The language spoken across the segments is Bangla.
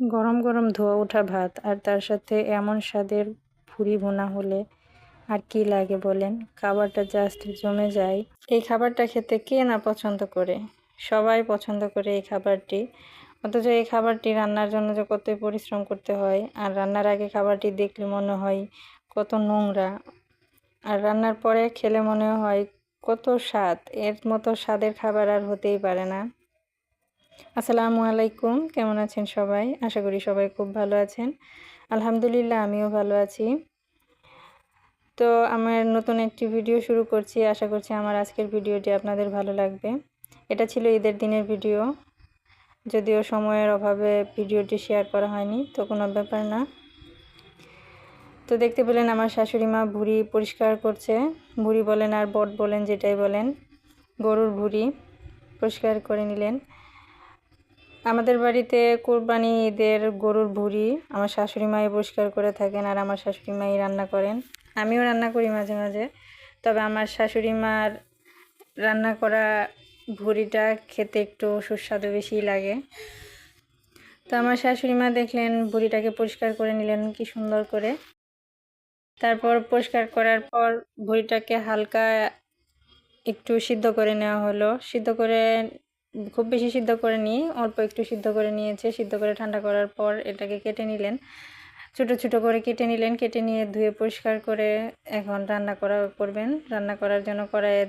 গরম গরম ধোয়া ওঠা ভাত আর তার সাথে এমন স্বাদের ভুড়ি ভুনা হলে আর কি লাগে বলেন? খাবারটা জাস্ট জমে যায়। এই খাবারটা খেতে কে না পছন্দ করে? সবাই পছন্দ করে এই খাবারটি। অথচ এই খাবারটি রান্নার জন্য যে কতই পরিশ্রম করতে হয়। আর রান্নার আগে খাবারটি দেখলে মনে হয় কত নোংরা। আর রান্নার পরে খেলে মনে হয় কত স্বাদ। এর মতো স্বাদের খাবার আর হতেই পারে না। আসসালামু আলাইকুম, কেমন আছেন সবাই? আশা করি সবাই খুব ভালো আছেন। আলহামদুলিল্লাহ, আমিও ভালো আছি। তো আমার নতুন একটি ভিডিও শুরু করছি। আশা করছি আমার আজকের ভিডিওটি আপনাদের ভালো লাগবে। এটা ছিল ঈদের দিনের ভিডিও। যদিও সময়ের অভাবে ভিডিওটি শেয়ার করা হয়নি, তো কোনো ব্যাপার না। তো দেখতে পেলেন আমার শাশুড়ি মা ভুড়ি পরিষ্কার করছে। ভুড়ি বলেন আর বট বলেন, যেটাই বলেন, গরুর ভুড়ি পরিষ্কার করে নিলেন। আমাদের বাড়িতে কোরবানি ঈদের গরুর ভুড়ি আমার শাশুড়ি মাই পরিষ্কার করে থাকেন আর আমার শাশুড়ি মাই রান্না করেন। আমিও রান্না করি মাঝে মাঝে। তবে আমার শাশুড়ি মার রান্না করা ভুড়িটা খেতে একটু সুস্বাদু বেশি লাগে। তো আমার শাশুড়ি মা দেখলেন ভুড়িটাকে পরিষ্কার করে নিলেন, কি সুন্দর করে। তারপর পরিষ্কার করার পর ভুড়িটাকে হালকা একটু সিদ্ধ করে নেওয়া হলো। সিদ্ধ করে খুব বেশি সিদ্ধ করে নিই অল্প একটু সিদ্ধ করে নিয়েছে। সিদ্ধ করে ঠান্ডা করার পর এটাকে কেটে নিলেন। ছোট ছোট করে কেটে নিলেন। কেটে নিয়ে ধুয়ে পরিষ্কার করে এখন রান্না করা করবেন। রান্না করার জন্য কড়াইয়ে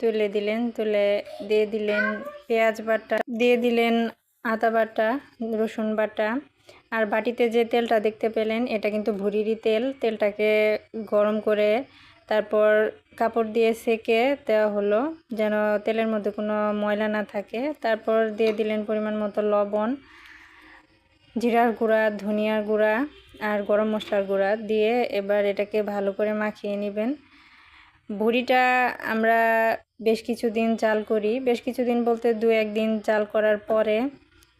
তুলে দিলেন। তুলে দিয়ে দিলেন পেঁয়াজ বাটা, দিয়ে দিলেন আদা বাটা, রসুন বাটা। আর বাটিতে যে তেলটা দেখতে পেলেন, এটা কিন্তু ভুরিরই তেল। তেলটাকে গরম করে তারপর কাপড় দিয়ে সেকে দেওয়া হলো, যেন তেলের মধ্যে কোনো ময়লা না থাকে। তারপর দিয়ে দিলেন পরিমাণ মতো লবণ, জিরার গুঁড়া, ধনিয়ার গুঁড়া আর গরম মশলার গুঁড়া দিয়ে এবার এটাকে ভালো করে মাখিয়ে নেবেন। ভুড়িটা আমরা বেশ কিছুদিন চাল করি। বেশ কিছুদিন বলতে দু একদিন চাল করার পরে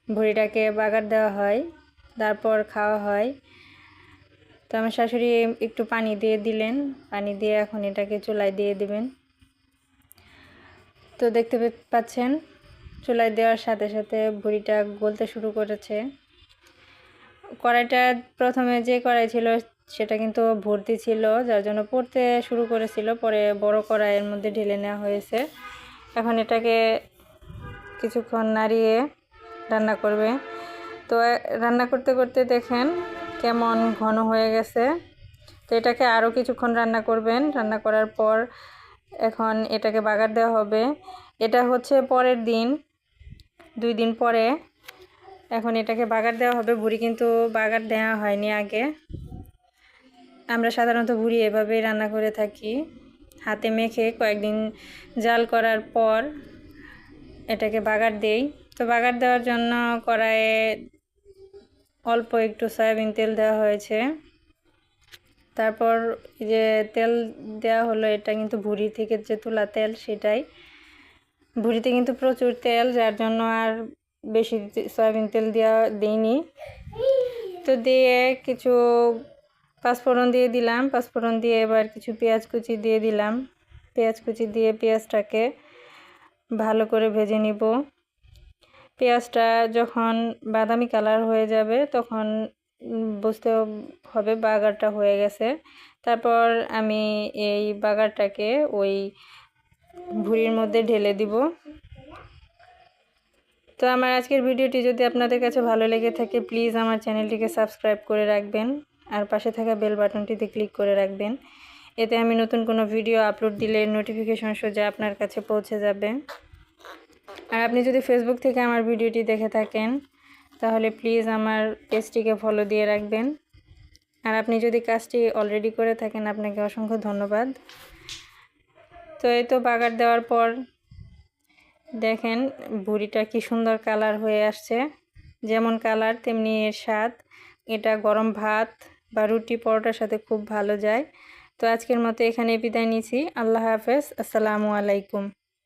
ভুড়িটাকে বাগার দেওয়া হয়, তারপর খাওয়া হয়। তো আমার শাশুড়ি একটু পানি দিয়ে দিলেন। পানি দিয়ে এখন এটাকে চুলায় দিয়ে দিবেন। তো দেখতে পাচ্ছেন, চুলায় দেওয়ার সাথে সাথে ভুড়িটা গলতে শুরু করেছে। কড়াইটা প্রথমে যে কড়াই ছিল সেটা কিন্তু ভর্তি ছিল, যার জন্য পড়তে শুরু করেছিল। পরে বড় কড়াইয়ের মধ্যে ঢেলে নেওয়া হয়েছে। এখন এটাকে কিছুক্ষণ নাড়িয়ে রান্না করবে। তো রান্না করতে করতে দেখেন কেমন ঘন হয়ে গেছে। তো এটাকে আরও কিছুক্ষণ রান্না করবেন। রান্না করার পর এখন এটাকে বাগার দেওয়া হবে। এটা হচ্ছে পরের দিন। দুই দিন পরে এখন এটাকে বাগার দেওয়া হবে। বুড়ি কিন্তু বাগার দেওয়া হয়নি আগে। আমরা সাধারণত বুড়ি এভাবেই রান্না করে থাকি। হাতে মেখে কয়েকদিন জাল করার পর এটাকে বাগার দেই। তো বাগার দেওয়ার জন্য কড়াইয়ে অল্প একটু সয়াবিন তেল দেওয়া হয়েছে। তারপর যে তেল দেওয়া হলো, এটা কিন্তু ভুড়ি থেকে যে তোলা তেল সেটাই। ভুড়িতে কিন্তু প্রচুর তেল, যার জন্য আর বেশি সয়াবিন তেল দেওয়া দিইনি। তো দিয়ে কিছু পাঁচফোড়ন দিয়ে দিলাম। পাঁচফোড়ন দিয়ে এবার কিছু পেঁয়াজ কুচি দিয়ে দিলাম। পেঁয়াজ কুচি দিয়ে পেঁয়াজটাকে ভালো করে ভেজে নিব। পেঁয়াজটা যখন বাদামি কালার হয়ে যাবে, তখন বুঝতে হবে বাগারটা হয়ে গেছে। তারপর আমি এই বাগারটাকে ওই ভুড়ির মধ্যে ঢেলে দিব। তো আমার আজকের ভিডিওটি যদি আপনাদের কাছে ভালো লেগে থাকে, প্লিজ আমার চ্যানেলটিকে সাবস্ক্রাইব করে রাখবেন। আর পাশে থাকা বেল বাটনটিতে ক্লিক করে রাখবেন। এতে আমি নতুন কোনো ভিডিও আপলোড দিলে নোটিফিকেশন সোজা আপনার কাছে পৌঁছে যাবে। আর আপনি যদি ফেসবুক থেকে আমার ভিডিওটি দেখে থাকেন, তাহলে প্লিজ আমার পেজটিকে ফলো দিয়ে রাখবেন। আর আপনি যদি কাজটি অলরেডি করে থাকেন, আপনাকে অসংখ্য ধন্যবাদ। তো এই তো বাগার দেওয়ার পর দেখেন বুড়িটা কি সুন্দর কালার হয়ে আসছে। যেমন কালার তেমনি এর স্বাদ। এটা গরম ভাত বা রুটি পরোটার সাথে খুব ভালো যায়। তো আজকের মতো এখানে বিদায় নিছি আল্লাহ হাফেজ। আসসালামু আলাইকুম।